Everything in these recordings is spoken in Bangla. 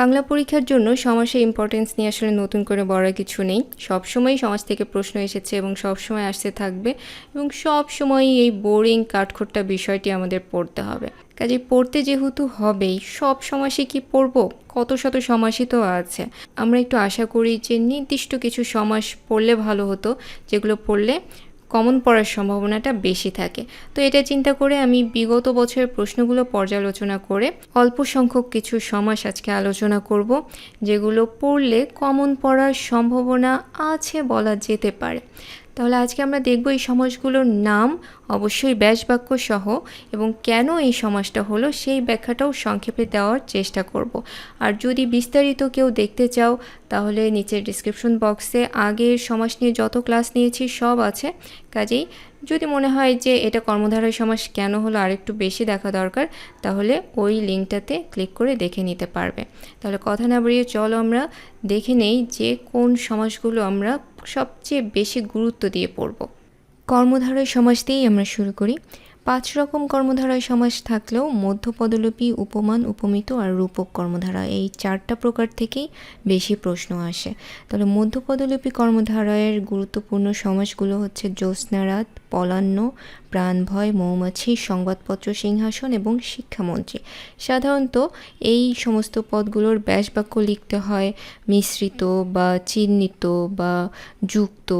বাংলা পরীক্ষার জন্য সমাসের ইম্পর্টেন্স নিয়ে আসলে নতুন করে বলার কিছু নেই। সবসময় সমাজ থেকে প্রশ্ন এসেছে এবং সবসময় আসতে থাকবে এবং সব সময় এই বোরিং কাঠখোট্টা বিষয়টি আমাদের পড়তে হবে। কাজে পড়তে যেহেতু হবেই, সব সমাসই কি পড়ব? কত শত সমাসই তো আছে। আমরা একটু আশা করি যে নির্দিষ্ট কিছু সমাস পড়লে ভালো হতো, যেগুলো পড়লে কমন পড়ার সম্ভাবনাটা বেশি থাকে। তো এটা চিন্তা করে আমি বিগত বছরের প্রশ্নগুলো পর্যালোচনা করে অল্প সংখ্যক কিছু সমাস আজকে আলোচনা করব, যেগুলো পড়লে কমন পড়ার সম্ভাবনা আছে বলা যেতে পারে। তাহলে আজকে আমরা দেখব এই সমাসগুলোর নাম, অবশ্যই ব্যাস বাক্য সহ, এবং কেন এই সমাসটা হলো সেই ব্যাখ্যাটাও সংক্ষেপে দেওয়ার চেষ্টা করব। আর যদি বিস্তারিত কেউ দেখতে চাও, তাহলে নিচের ডিসক্রিপশন বক্সে আগের সমাস নিয়ে যত ক্লাস নিয়েছি সব আছে। কাজেই যদি মনে হয় যে এটা কর্মধারয় সমাস কেন হলো আরেকটু বেশি দেখা দরকার, তাহলে ওই লিঙ্কটাতে ক্লিক করে দেখে নিতে পারবে। তাহলে কথা না বাড়িয়ে চলো আমরা দেখে নেই যে কোন সমাসগুলো আমরা সবচেয়ে বেশি গুরুত্ব দিয়ে পড়ব। কর্মধারয় সমাজ দিয়েই আমরা শুরু করি। পাঁচ রকম কর্মধারয় সমাস থাকলেও মধ্যপদলোপী, উপমান, উপমিত আর রূপক কর্মধারা এই চারটা প্রকার থেকেই বেশি প্রশ্ন আসে। তাহলে মধ্যপদলোপী কর্মধারয়ের গুরুত্বপূর্ণ সমাসগুলো হচ্ছে জ্যোৎস্নারাত, পলান্ন, প্রাণভয়, মৌমাছি, সংবাদপত্র, সিংহাসন এবং শিক্ষামন্ত্রী। সাধারণত এই সমস্ত পদগুলোর ব্যাস বাক্য লিখতে হয় মিশ্রিত বা চিহ্নিত বা যুক্ত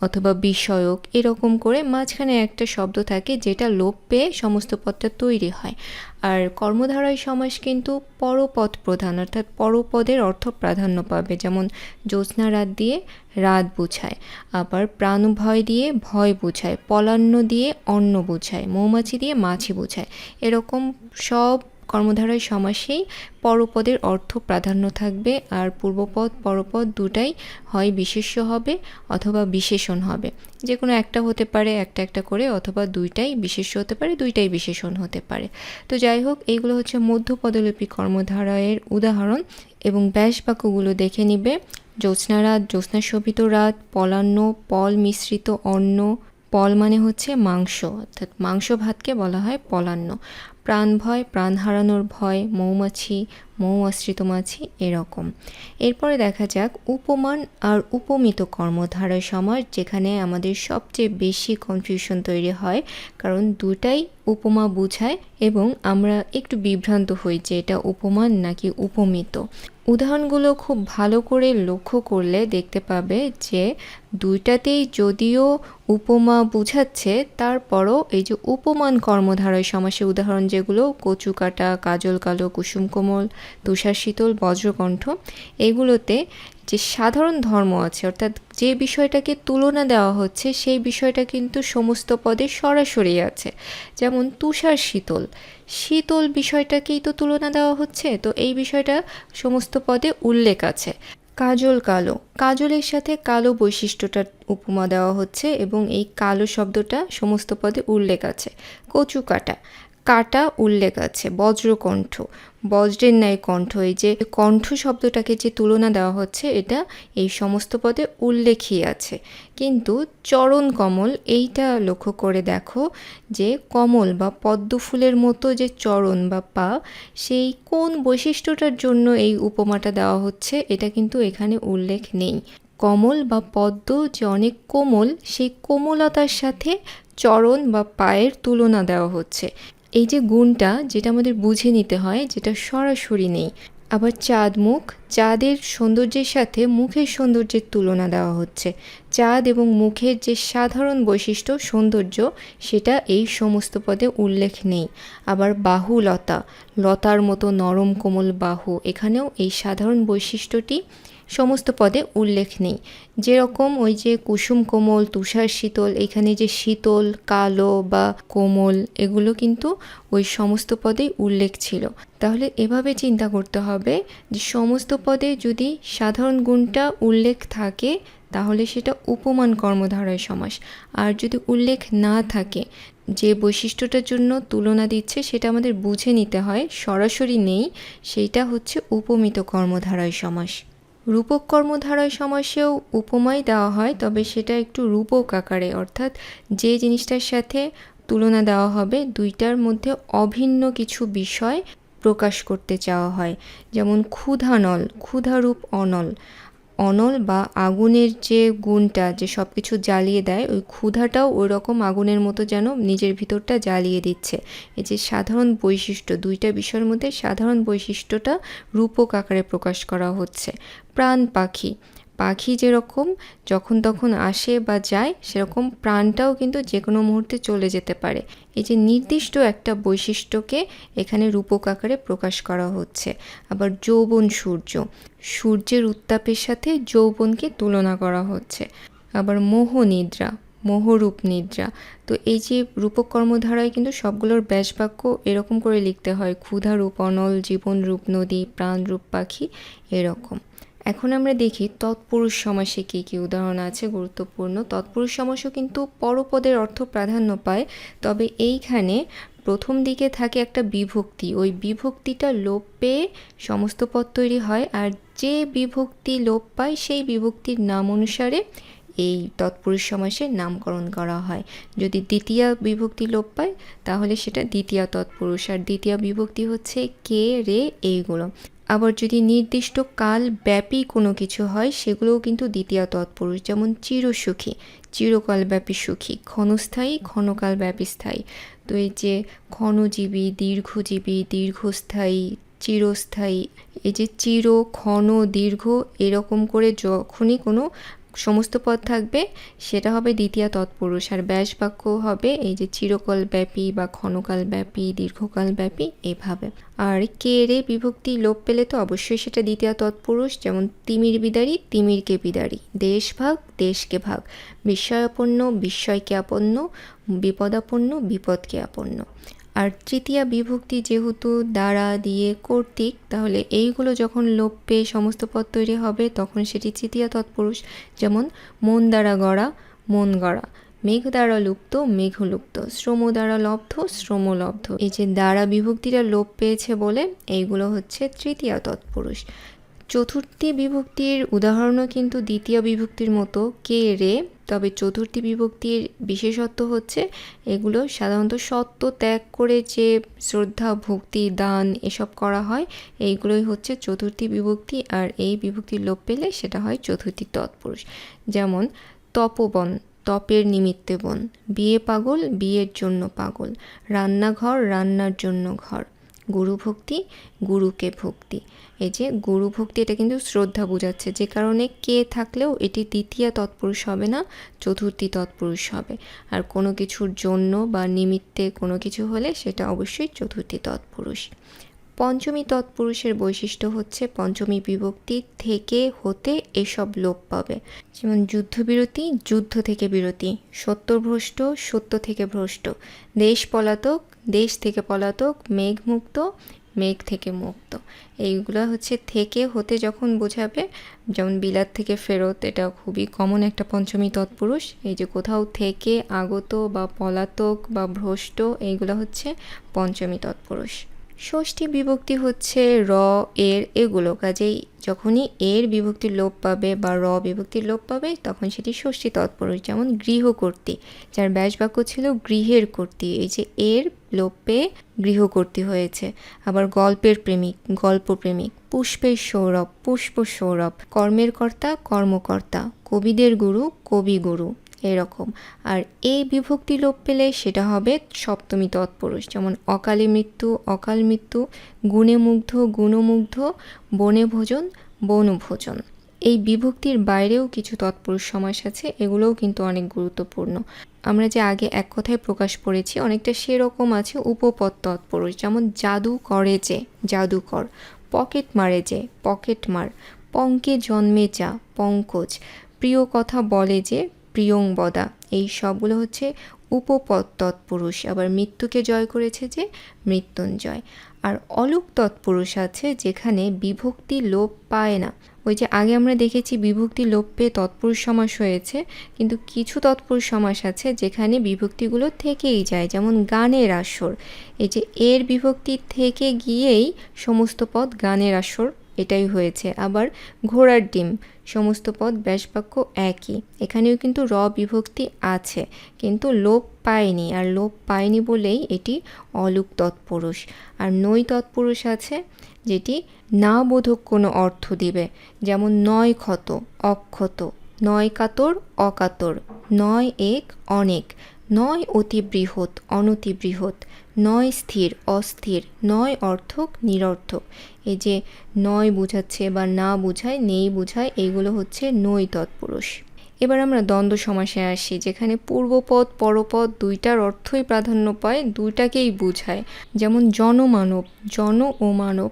অথবা বিষয়ক, এরকম করে মাঝখানে একটা শব্দ থাকে যেটা লোপ পেয়ে সমস্ত পদটা তৈরি হয়। আর কর্মধারয় সমাস কিন্তু পরপদ প্রধান, অর্থাৎ পরপদের অর্থ প্রাধান্য পাবে। যেমন জ্যোৎস্না রাত দিয়ে রাত বুঝায়, আবার প্রাণভয় দিয়ে ভয় বুঝায়, পলান্ন দিয়ে অন্ন বুঝায়, মৌমাছি দিয়ে মাছি বুঝায়। এরকম সব কর্মধারয় সমাসেই পরপদের অর্থ প্রাধান্য থাকবে, আর পূর্বপদ, পরপদ দুটাই হয় বিশেষ্য হবে অথবা বিশেষণ হবে। যে কোনো একটা হতে পারে একটা একটা করে, অথবা দুইটাই বিশেষ্য হতে পারে, দুইটাই বিশেষণ হতে পারে। তো যাই হোক, এইগুলো হচ্ছে মধ্যপদলিপি কর্মধারয়ের উদাহরণ এবং ব্যাস বাক্যগুলো দেখে নিবে। জ্যোৎস্না রাত, জ্যোৎস্না শোভিত রাত, পলান্ন, পল মিশ্রিত অন্ন, পল মানে হচ্ছে মাংস, অর্থাৎ মাংস ভাতকে বলা হয় পলান্ন। প্রাণ ভয়, প্রাণ হারানোর ভয়, মৌমাছি, মৌ আশ্রিত মাছি এরকম। এরপরে দেখা যাক উপমান আর উপমিত কর্মধারার সমাজ যেখানে আমাদের সবচেয়ে বেশি কনফিউশন তৈরি হয়, কারণ দুটাই উপমা বুঝায় এবং আমরা একটু বিভ্রান্ত হই যে এটা উপমান নাকি উপমিত। উদাহরণগুলো খুব ভালো করে লক্ষ্য করলে দেখতে পাবে যে দুইটাতেই যদিও উপমা বুঝাচ্ছে, তারপরও এই যে উপমান কর্মধারয় সমাসের উদাহরণ যেগুলো কচু কাটা কাজল কালো, কুসুম কোমল, তুষার শীতল, বজ্রকণ্ঠ, এগুলোতে যে সাধারণ ধর্ম আছে, অর্থাৎ যে বিষয়টাকে তুলনা দেওয়া হচ্ছে, সেই বিষয়টা কিন্তু সমস্ত পদে সরাসরি আছে। যেমন তুষার শীতল শীতল বিষয়টাকেই তো তুলনা দেওয়া হচ্ছে, তো এই বিষয়টা সমস্ত পদে উল্লেখ আছে। কাজল কালো। কাজলের সাথে কালো বৈশিষ্ট্যটার উপমা দেওয়া হচ্ছে এবং এই কালো শব্দটা সমস্ত পদে উল্লেখ আছে। কচু কাটা কাটা উল্লেখ আছে, বজ্রকণ্ঠ। বজ্রের ন্যায় কণ্ঠ, এই যে কণ্ঠ শব্দটাকে যে তুলনা দেওয়া হচ্ছে, এটা এই সমস্ত পদে উল্লেখই আছে। কিন্তু চরণ কমল, এইটা লক্ষ্য করে দেখো যে কমল বা পদ্ম ফুলের মতো যে চরণ বা পা, সেই কোন বৈশিষ্ট্যটার জন্য এই উপমাটা দেওয়া হচ্ছে, এটা কিন্তু এখানে উল্লেখ নেই। কমল বা পদ্ম যে অনেক কোমল, সেই কোমলতার সাথে চরণ বা পায়ের তুলনা দেওয়া হচ্ছে। এই যে গুণটা, যেটা আমাদের বুঝে নিতে হয়, যেটা সরাসরি নেই। আবার চাঁদ মুখ, চাঁদের সৌন্দর্যের সাথে মুখের সৌন্দর্যের তুলনা দেওয়া হচ্ছে। চাঁদ এবং মুখের যে সাধারণ বৈশিষ্ট্য, সৌন্দর্য, সেটা এই সমস্ত পদে উল্লেখ নেই। আবার বাহু লতা লতার মতো নরম কোমল বাহু, এখানেও এই সাধারণ বৈশিষ্ট্যটি সমস্ত পদে উল্লেখ নেই। যেরকম ওই যে কুসুম কোমল, তুষার শীতল, এখানে যে শীতল, কালো বা কোমল, এগুলো কিন্তু ওই সমস্ত পদেই উল্লেখ ছিল। তাহলে এভাবে চিন্তা করতে হবে যে সমস্ত পদে যদি সাধারণ গুণটা উল্লেখ থাকে, তাহলে সেটা উপমান কর্মধারয় সমাস। আর যদি উল্লেখ না থাকে, যে বৈশিষ্ট্যটার জন্য তুলনা দিচ্ছে সেটা আমাদের বুঝে নিতে হয়, সরাসরি নেই সেইটা হচ্ছে উপমিত কর্মধারয় সমাস। রূপক কর্মধারয় সমাসেও উপমাই দেওয়া হয়, তবে সেটা একটু রূপক আকারে। অর্থাৎ যে জিনিসটার সাথে তুলনা দেওয়া হবে, দুইটার মধ্যে অভিন্ন কিছু বিষয় প্রকাশ করতে চাওয়া হয়। যেমন ক্ষুধানল, ক্ষুধারূপ অনল। অনল বা আগুনের যে গুণটা, যে সব কিছু জ্বালিয়ে দেয়, ওই ক্ষুধাটাও ওই রকম আগুনের মতো যেন নিজের ভিতরটা জ্বালিয়ে দিচ্ছে। এই যে সাধারণ বৈশিষ্ট্য, দুইটা বিষয়ের মধ্যে সাধারণ বৈশিষ্ট্যটা রূপক আকারে প্রকাশ করা হচ্ছে। প্রাণ পাখি। পাখি যেরকম যখন তখন আসে বা যায়, সেরকম প্রাণটাও কিন্তু যে কোনো মুহূর্তে চলে যেতে পারে। এই যে নির্দিষ্ট একটা বৈশিষ্ট্যকে এখানে রূপক আকারে প্রকাশ করা হচ্ছে। আবার যৌবন সূর্য। সূর্যের উত্তাপের সাথে যৌবনকে তুলনা করা হচ্ছে। আবার মোহ নিদ্রা, মোহরূপ নিদ্রা। তো এই যে রূপক কর্মধারায় কিন্তু সবগুলোর ব্যাসবাক্য এরকম করে লিখতে হয়। ক্ষুধা রূপ অনল জীবন রূপ নদী প্রাণ রূপ পাখি, এরকম। এখন আমরা দেখি তৎপুরুষ সমাসে কী কী উদাহরণ আছে, গুরুত্বপূর্ণ। তৎপুরুষ সমাসও কিন্তু পরপদের অর্থ প্রাধান্য পায়, তবে এইখানে প্রথম দিকে থাকে একটা বিভক্তি। ওই বিভক্তিটা লোপ পেয়ে সমস্ত পদ তৈরি হয়, আর যে বিভক্তি লোপ পায়, সেই বিভক্তির নাম অনুসারে এই তৎপুরুষ সমাসের নামকরণ করা হয়। যদি দ্বিতীয় বিভক্তি লোপ পায়, তাহলে সেটা দ্বিতীয় তৎপুরুষ। আর দ্বিতীয় বিভক্তি হচ্ছে কে, রে, এইগুলো। আবার যদি নির্দিষ্ট কাল ব্যাপী কোনো কিছু হয়, সেগুলোও কিন্তু দ্বিতীয় তৎপুরুষ। যেমন চিরসুখী। চিরকালব্যাপী সুখী। ক্ষণস্থায়ী ক্ষণকাল ব্যাপী স্থায়ী। তো এই যে ক্ষণজীবী, দীর্ঘজীবী, দীর্ঘস্থায়ী, চিরস্থায়ী, এই যে চির ক্ষণ দীর্ঘ এরকম করে যখনই কোনো সমস্ত পদ থাকবে। সেটা হবে দ্বিতীয় তৎপুরুষ আর ব্যাস বাক্য হবে এই যে চিরকাল ব্যাপী বা ক্ষণকাল ব্যাপী দীর্ঘকাল ব্যাপী এভাবে। আর কে রে বিভক্তি লোপ পেলে তো অবশ্যই সেটা দ্বিতীয় তৎপুরুষ, যেমন তিমির বিদারি, তিমিরকে বিদারি। দেশ ভাগ, দেশকে ভাগ। বিস্ময়াপন্ন, বিস্ময়কে আপন্ন, বিপদাপন্ন, বিপদকে আপন্ন। আর তৃতীয়া বিভক্তি যেহেতু দ্বারা দিয়ে কর্তৃক, তাহলে এইগুলো যখন লোপ পেয়ে সমস্ত পদ তৈরি হবে, তখন সেটি তৃতীয় তৎপুরুষ, যেমন মন দ্বারা গড়া, মন গড়া। মেঘ দ্বারা লুপ্ত, মেঘ লুপ্ত। শ্রম দ্বারা লব্ধ, শ্রম লব্ধ। এই যে দ্বারা বিভক্তিটা লোপ পেয়েছে বলে, এইগুলো হচ্ছে তৃতীয় তৎপুরুষ। চতুর্থী বিভক্তির উদাহরণও কিন্তু দ্বিতীয় বিভক্তির মতো। কে রে? তবে চতুর্থী বিভক্তির বিশেষত্ব হচ্ছে এগুলো সাধারণত সত্য ত্যাগ করে যে শ্রদ্ধা, ভক্তি, দান এসব করা হয়, এইগুলোই হচ্ছে চতুর্থী বিভক্তি আর এই বিভক্তির লোপ পেলে সেটা হয় চতুর্থী তৎপুরুষ। যেমন, তপবন, তপের নিমিত্তে বন, বিয়ে পাগল, বিয়ের জন্য পাগল, রান্নাঘর, রান্নার জন্য ঘর। গুরু ভক্তি, গুরুকে ভক্তি। এই যে গুরু ভক্তি, এটা কিন্তু শ্রদ্ধা বোঝাচ্ছে। যে কারণে কে থাকলেও এটি দ্বিতীয় তৎপুরুষ হবে না, চতুর্থী তৎপুরুষ হবে। আর কোনো কিছুর জন্য বা নিমিত্তে কোনো কিছু হলে সেটা অবশ্যই চতুর্থী তৎপুরুষ। পঞ্চমী তৎপুরুষের বৈশিষ্ট্য হচ্ছে পঞ্চমী বিভক্তি থেকে হতে এসব লোপ পাবে। যেমন যুদ্ধবিরতি, যুদ্ধ থেকে বিরতি, সত্যভ্রষ্ট, সত্য থেকে ভ্রষ্ট, দেশ পলাতক, দেশ থেকে পলাতক মেঘমুক্ত মেঘ থেকে মুক্ত। এইগুলো হচ্ছে থেকে হতে যখন বোঝাবে, যেমন বিলাত থেকে ফেরত, এটা খুবই কমন একটা পঞ্চমী তৎপুরুষ। এই যে কোথাও থেকে আগত বা পলাতক বা ভ্রষ্ট, এইগুলো হচ্ছে পঞ্চমী তৎপুরুষ। ষষ্ঠী বিভক্তি হচ্ছে র, এর এগুলো। কাজেই যখনই এর বিভক্তির লোপ পাবে বা র বিভক্তির লোপ পাবে, তখন সেটি ষষ্ঠী তৎপুরুষ যেমন গৃহকর্তী, যার ব্যাস বাক্য ছিল গৃহের কর্তী। এই যে এর লোপ পেয়ে গৃহকর্তী হয়েছে। আবার গল্পের প্রেমিক গল্প প্রেমিক পুষ্পের সৌরভ পুষ্প সৌরভ কর্মের কর্তা, কর্মকর্তা, কবিদের গুরু কবি গুরু এরকম। আর এই বিভক্তি লোপ পেলে সেটা হবে সপ্তমী তৎপুরুষ, যেমন অকালে মৃত্যু, অকাল মৃত্যু, গুণে মুগ্ধ, গুণমুগ্ধ, বনে ভোজন বনভোজন এই বিভক্তির বাইরেও কিছু তৎপুরুষ সমাস আছে, এগুলোও কিন্তু অনেক গুরুত্বপূর্ণ। আমরা যে আগে এক কথায় প্রকাশ করেছি, অনেকটা সেরকম আছে উপপদ তৎপুরুষ, যেমন জাদু করে যে, জাদুকর, পকেট মারে যে, পকেট মার, পঙ্কে জন্মে যা, পঙ্কজ, প্রিয় কথা বলে যে প্রিয়ংবদা। এই সবগুলো হচ্ছে উপপদ তৎপুরুষ আবার মৃত্যুকে জয় করেছে যে মৃত্যুঞ্জয়। আর অলুক তৎপুরুষ আছে যেখানে বিভক্তি লোপ পায় না। ওই যে আগে আমরা দেখেছি বিভক্তি লোপ পেয়ে তৎপুরুষ সমাস হয়েছে, কিন্তু কিছু তৎপুরুষ সমাস আছে যেখানে বিভক্তিগুলো থেকেই যায়, যেমন গানের আসর। এই যে এর বিভক্তি থেকে গিয়েই সমস্ত পদ গানের আসর এটাই হয়েছে। আবার ঘোড়ার ডিম, সমস্ত পদ ব্যাসবাক্য একই। এখানেও কিন্তু র বিভক্তি আছে, কিন্তু লোপ পায়নি, আর লোপ পায়নি বলেই এটি অলুক তৎপুরুষ। আর নই তৎপুরুষ আছে, যেটি না বোধক কোনো অর্থ দিবে, যেমন নয় ক্ষত, অক্ষত, নয় কাতর, অকাতর, নয় এক অনেক, নয় অতি বৃহৎ, অনতি বৃহৎ নয় স্থির, অস্থির। নয় অর্থক, নিরর্থক। এই যে নয় বোঝাচ্ছে বা না বোঝায়, নেই বোঝায় এইগুলো হচ্ছে নই তৎপুরুষ এবার আমরা দ্বন্দ্ব সমাসে আসি, যেখানে পূর্বপদ, পরপদ দুইটার অর্থই প্রাধান্য পায়, দুইটাকেই বোঝায়। যেমন জনমানব, জন ও মানব।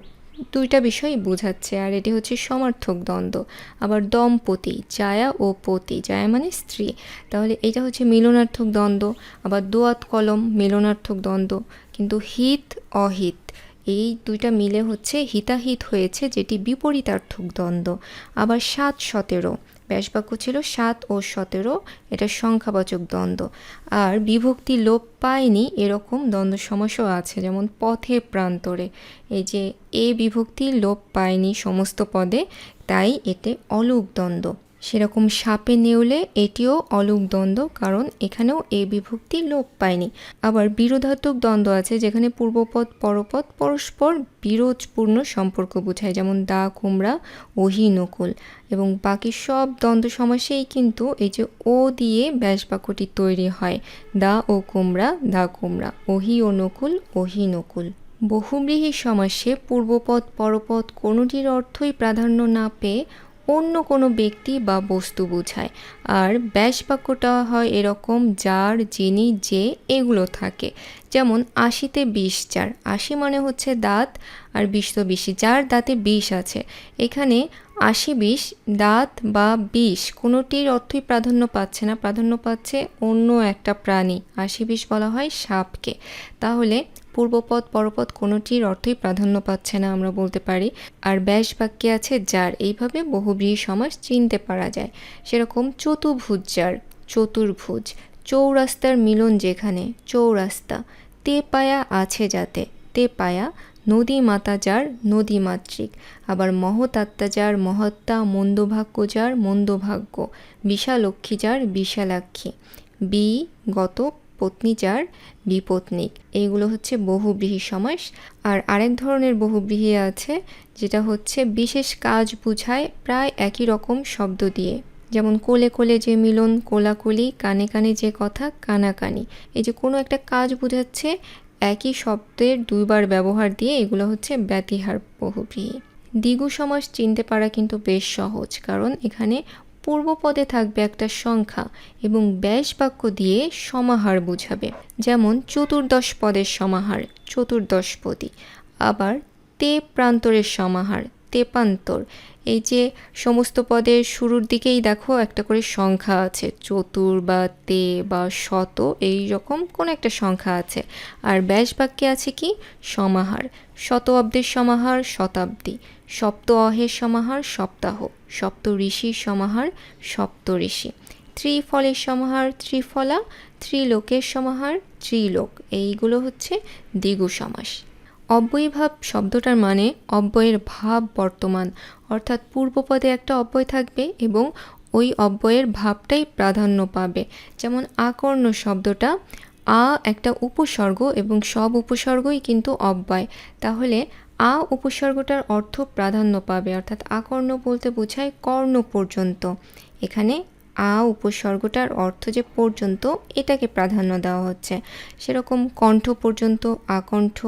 দুইটা বিষয় বোঝাচ্ছে, আর এটি হচ্ছে সমার্থক দ্বন্দ্ব। আবার দম্পতি, জায়া ও পতি। জায়া মানে স্ত্রী। তাহলে এটা হচ্ছে মিলনার্থক দ্বন্দ্ব। আবার দোয়াত কলম, মিলনার্থক দ্বন্দ্ব। কিন্তু হিত, অহিত, এই দুইটা মিলে হচ্ছে হিতাহিত হয়েছে, যেটি বিপরীতার্থক দ্বন্দ্ব। আবার সাত সতেরো ব্যাসবাক্য ছিল সাত ও সতেরো, এটা সংখ্যাবাচক দ্বন্দ্ব। আর বিভক্তি লোপ পায়নি এরকম দ্বন্দ্ব সমস্যাও আছে, যেমন পথের প্রান্তরে। এই যে, এ বিভক্তি লোপ পায়নি সমস্ত পদে, তাই এতে অলুক দ্বন্দ্ব। সেরকম সাপে নেউলে এটিও অলুক দ্বন্দ্ব, কারণ এখানেও এ বিভক্তি লোপ পায়নি। আবার বিরোধাত্মক দ্বন্দ্ব আছে, যেখানে পূর্বপদ, পরপদ পরস্পর বিরোধপূর্ণ সম্পর্ক বোঝায়, যেমন দা, কুমড়া, ওহি, নকুল। এবং বাকি সব দ্বন্দ্ব সমাসেই কিন্তু এই যে ও দিয়ে ব্যাস বাক্যটি তৈরি হয়, দা ও কুমড়া, দা, কুমড়া, ওহি ও নকুল, ওহি, নকুল। বহুব্রীহি সমাসে পূর্বপদ, পরপদ কোনোটির অর্থই প্রাধান্য না পেয়ে অন্য কোনো ব্যক্তি বা বস্তু বোঝায়। আর ব্যাস বাক্যটা হয় এরকম যার, যিনি, যে, এগুলো থাকে। যেমন, আশিতে বিষ যার। আশি মানে হচ্ছে দাঁত, আর বিষ তো বিষি যার দাঁতে বিষ আছে। এখানে আশি বিষ দাঁত বা বিষ, কোনোটির অর্থই প্রাধান্য পাচ্ছে না। প্রাধান্য পাচ্ছে অন্য একটা প্রাণী। আশি বিষ বলা হয় সাপকে। তাহলে পূর্বপদ, পরপদ কোনোটির অর্থই প্রাধান্য পাচ্ছে না আমরা বলতে পারি। আর ব্যাস বাক্যে আছে, যার এইভাবে বহুব্রীহি সমাস চিনতে পারা যায়। সেরকম চতুর্ভুজ যার চতুর্ভুজ, চৌরাস্তার মিলন যেখানে, চৌরাস্তা, তে পায়া আছে যাতে, তে পায়া, নদী মাতা যার, নদী মাতৃক। আবার মহতাত্মা যার, মহত্তা, মন্দভাগ্য যার, মন্দভাগ্য বিশালক্ষী যার বিশালাক্ষী বি, গত পত্নী যার বিপত্নিক। এইগুলো হচ্ছে বহুব্রীহি সমাস। আর আরেক ধরনের বহুব্রীহি আছে, যেটা হচ্ছে বিশেষ কাজ বুঝায় প্রায় একই রকম শব্দ দিয়ে। যেমন কোলে কোলে যে মিলন, কোলাকুলি, কানে কানে যে কথা, কানাকানি। এই যে কোনো একটা কাজ বোঝাচ্ছে একই শব্দের দুইবার ব্যবহার দিয়ে এগুলো হচ্ছে ব্যতিহার বহুব্রীহি। দ্বিগু সমাস চিনতে পারা কিন্তু বেশ সহজ, কারণ এখানে পূর্বপদে থাকবে একটা সংখ্যা এবং ব্যাস বাক্য দিয়ে সমাহার বুঝাবে। যেমন, চতুর্দশ পদের সমাহার চতুর্দশপদী আবার, তে প্রান্তরের সমাহার, তেপান্তর। এই যে সমস্ত পদের শুরুর দিকেই দেখো একটা করে সংখ্যা আছে, চতুর বা তে বা শত, এই রকম কোন একটা সংখ্যা আছে। আর ব্যাস বাক্যে আছে কি? সমাহার। শত অব্দের সমাহার, শতাব্দী। সপ্ত অহের সমাহার, সপ্তাহ। সপ্ত ঋষির সমাহার, সপ্ত ঋষি। ত্রিফলের সমাহার, ত্রিফলা। ত্রিলোকের সমাহার, ত্রিলোক। এইগুলো হচ্ছে দ্বিগু সমাস। অব্যয়ীভাব শব্দটার মানে অব্যয়ের ভাব বর্তমান। অর্থাৎ পূর্বপদে একটা অব্যয় থাকবে এবং ওই অব্যয়ের ভাবটাই প্রাধান্য পাবে। যেমন আকর্ণ শব্দটা আ একটা উপসর্গ এবং সব উপসর্গই কিন্তু অব্যয়। তাহলে আ উপসর্গটার অর্থ প্রাধান্য পাবে। অর্থাৎ আকর্ণ বলতে বোঝায় কর্ণ পর্যন্ত। এখানে আ উপসর্গটার অর্থ যে পর্যন্ত এটাকে প্রাধান্য দেওয়া হচ্ছে। সেরকম কণ্ঠ পর্যন্ত, আকণ্ঠ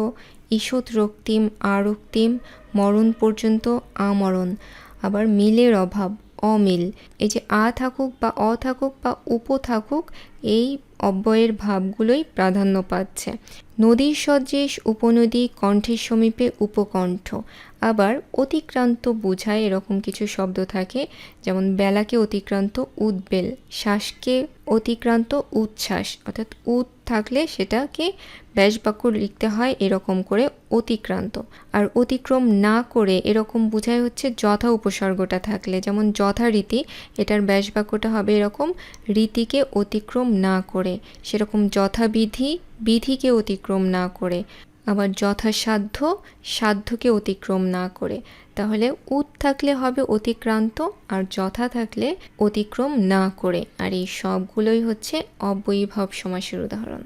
ঈষৎ রক্তিম, আরক্তিম, মরণ পর্যন্ত আমরণ। আবার মিলের অভাব, অমিল। এই যে আ থাকুক বা অ থাকুক বা উপ থাকুক, এই অব্যয়ের ভাবগুলোই প্রাধান্য পাচ্ছে। নদীর সদৃশ উপনদী কণ্ঠের সমীপে উপকণ্ঠ। আবার অতিক্রান্ত বোঝায় এরকম কিছু শব্দ থাকে, যেমন বেলাকে অতিক্রান্ত উদ্বেল, শ্বাসকে অতিক্রান্ত উচ্ছ্বাস, অর্থাৎ উদ থাকলে সেটাকে ব্যাসবাক্য লিখতে হয় এরকম করে অতিক্রান্ত। আর অতিক্রম না করে এরকম বোঝায় হচ্ছে যথা উপসর্গটা থাকলে। যেমন যথারীতি এটার ব্যাসবাক্যটা হবে এরকম, রীতিকে অতিক্রম না করে। সেরকম যথাবিধি, বিধিকে অতিক্রম না করে। আবার যথাসাধ্য সাধ্যকে অতিক্রম না করে। তাহলে উত থাকলে হবে অতিক্রান্ত আর যথা থাকলে অতিক্রম না করে। আর এই সবগুলোই হচ্ছে অব্যয়ীভাব সমাসের উদাহরণ।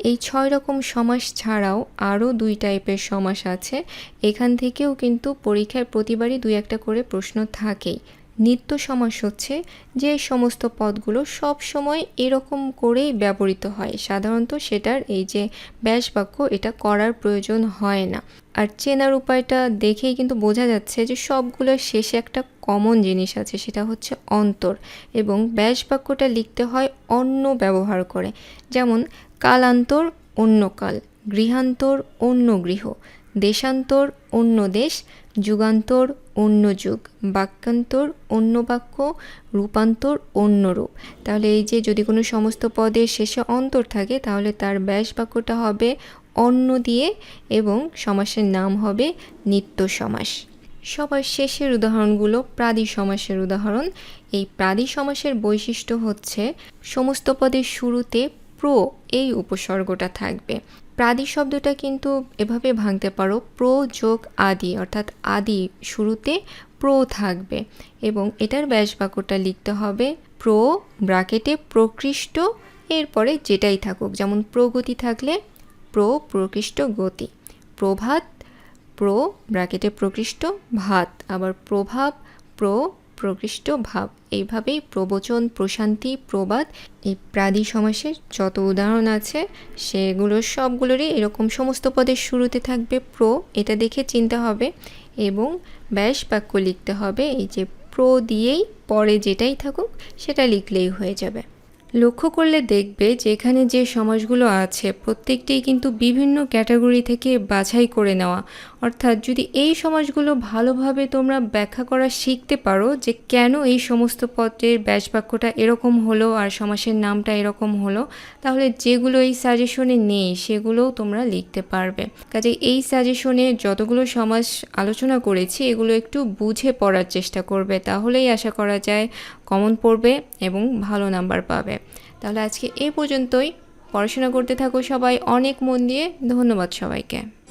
এই ছয় রকম সমাস ছাড়াও আরও দুই টাইপের সমাস আছে। এখান থেকেও কিন্তু পরীক্ষায় প্রতিবারই দুই একটা করে প্রশ্ন থাকেই। নিত্য সমাস হচ্ছে যে সমস্ত পদগুলো সব সময় এরকম করেই ব্যবহৃত হয়। সাধারণত সেটার এই যে ব্যাস বাক্য, এটা করার প্রয়োজন হয় না। আর চেনার উপায়টা দেখেই কিন্তু বোঝা যাচ্ছে যে সবগুলোর শেষে একটা কমন জিনিস আছে, সেটা হচ্ছে অন্তর। এবং ব্যাস বাক্যটা লিখতে হয় অন্য ব্যবহার করে। যেমন, কালান্তর অন্য কাল, গৃহান্তর অন্য গৃহ, দেশান্তর অন্য দেশ, যুগান্তর অন্য যুগ, বাক্যান্তর অন্য বাক্য, রূপান্তর অন্য রূপ। তাহলে এই যে যদি কোনো সমস্ত পদের শেষে অন্তর থাকে, তাহলে তার ব্যাস বাক্যটা হবে অন্য দিয়ে এবং সমাসের নাম হবে নিত্য সমাস। সবার শেষের উদাহরণগুলো প্রাদি সমাসের উদাহরণ। এই প্রাদি সমাসের বৈশিষ্ট্য হচ্ছে, সমস্ত পদের শুরুতে প্র এই উপসর্গটা থাকবে। প্রাদি শব্দটা কিন্তু এভাবে ভাঙতে পারো, প্র যোগ আদি, অর্থাৎ আদি শুরুতে প্র থাকবে এবং এটার ব্যাস বাক্যটা লিখতে হবে প্র ব্রাকেটে প্রকৃষ্ট, এরপরে যেটাই থাকুক, যেমন প্রগতি থাকলে প্র প্রকৃষ্ট গতি, প্রভাত প্র ব্র্যাকেটে প্রকৃষ্ট ভাত, আবার প্রভাব প্র প্রকৃষ্ট ভাব। এইভাবেই প্রবচন, প্রশান্তি, প্রবাদ এই প্রাদি সমাসের যত উদাহরণ আছে, সেগুলো সবগুলোরই এরকম সমস্ত পদের শুরুতে থাকবে প্র, এটা দেখে চিনতে হবে এবং ব্যাস বাক্য লিখতে হবে। এই যে প্র দিয়েই পরে যেটাই থাকুক, সেটা লিখলেই হয়ে যাবে। লক্ষ্য করলে দেখবে যে এখানে যে সমাজগুলো আছে, প্রত্যেকটিই কিন্তু বিভিন্ন ক্যাটাগরি থেকে বাছাই করে নেওয়া। অর্থাৎ যদি এই সমাজগুলো ভালোভাবে তোমরা ব্যাখ্যা করা শিখতে পারো যে কেন এই সমস্ত পত্রের ব্যাস বাক্যটা এরকম হলো আর সমাসের নামটা এরকম হলো, তাহলে যেগুলো এই সাজেশনে নেই, সেগুলোও তোমরা লিখতে পারবে। কাজে এই সাজেশনে যতগুলো সমাজ আলোচনা করেছি, এগুলো একটু বুঝে পড়ার চেষ্টা করবে। তাহলেই আশা করা যায় কমন পড়বে এবং ভালো নাম্বার পাবে। তাহলে আজকে এই পর্যন্তই। পড়াশোনা করতে থাকো সবাই। অনেক মন দিয়ে। ধন্যবাদ সবাইকে।